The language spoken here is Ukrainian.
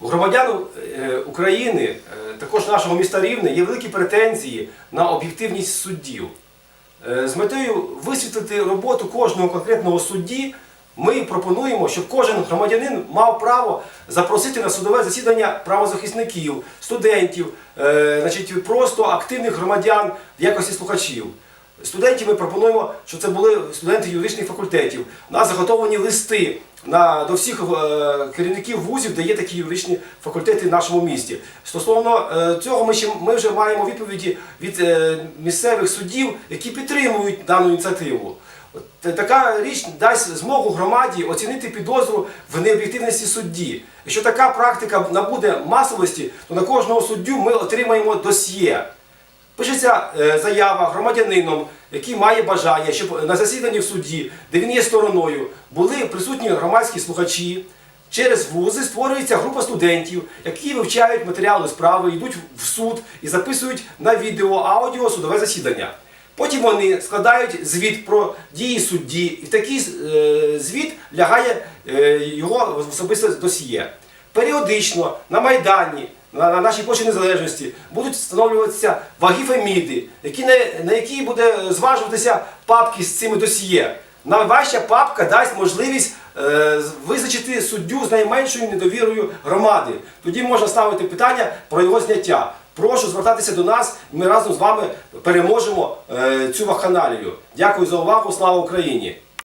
У громадян е, України, е, також нашого міста Рівне, є великі претензії на об'єктивність суддів. Е, З метою висвітлити роботу кожного конкретного судді, ми пропонуємо, щоб кожен громадянин мав право запросити на судове засідання правозахисників, студентів, значить, просто активних громадян в якості слухачів. Студентів ми пропонуємо, що це були студенти юридичних факультетів. У нас заготовлені листи на, до всіх е, керівників вузів, де є такі юридичні факультети в нашому місті. Стосовно е, цього, ми, ще, ми вже маємо відповіді від е, місцевих суддів, які підтримують дану ініціативу. От Така річ дасть змогу громаді оцінити підозру в необ'єктивності судді. Якщо така практика набуде масовості, то на кожного суддю ми отримаємо досьє. Пишеться е, заява громадянином, який має бажання, щоб на засіданні в суді, де він є стороною, були присутні громадські слухачі. Через вузи створюється група студентів, які вивчають матеріали справи, йдуть в суд і записують на відео, аудіо судове засідання. Потім вони складають звіт про дії судді, і в такий е, звіт лягає е, його особисте досьє. Періодично на Майдані, на, на нашій площі незалежності будуть встановлюватися ваги феміди, які, на, на які буде зважуватися папки з цими досьє. Найважча папка дасть можливість е, визначити суддю з найменшою недовірою громади. Тоді можна ставити питання про його зняття. Прошу звертатися до нас, ми разом з вами переможемо е, цю вакханалію. Дякую за увагу. Слава Україні!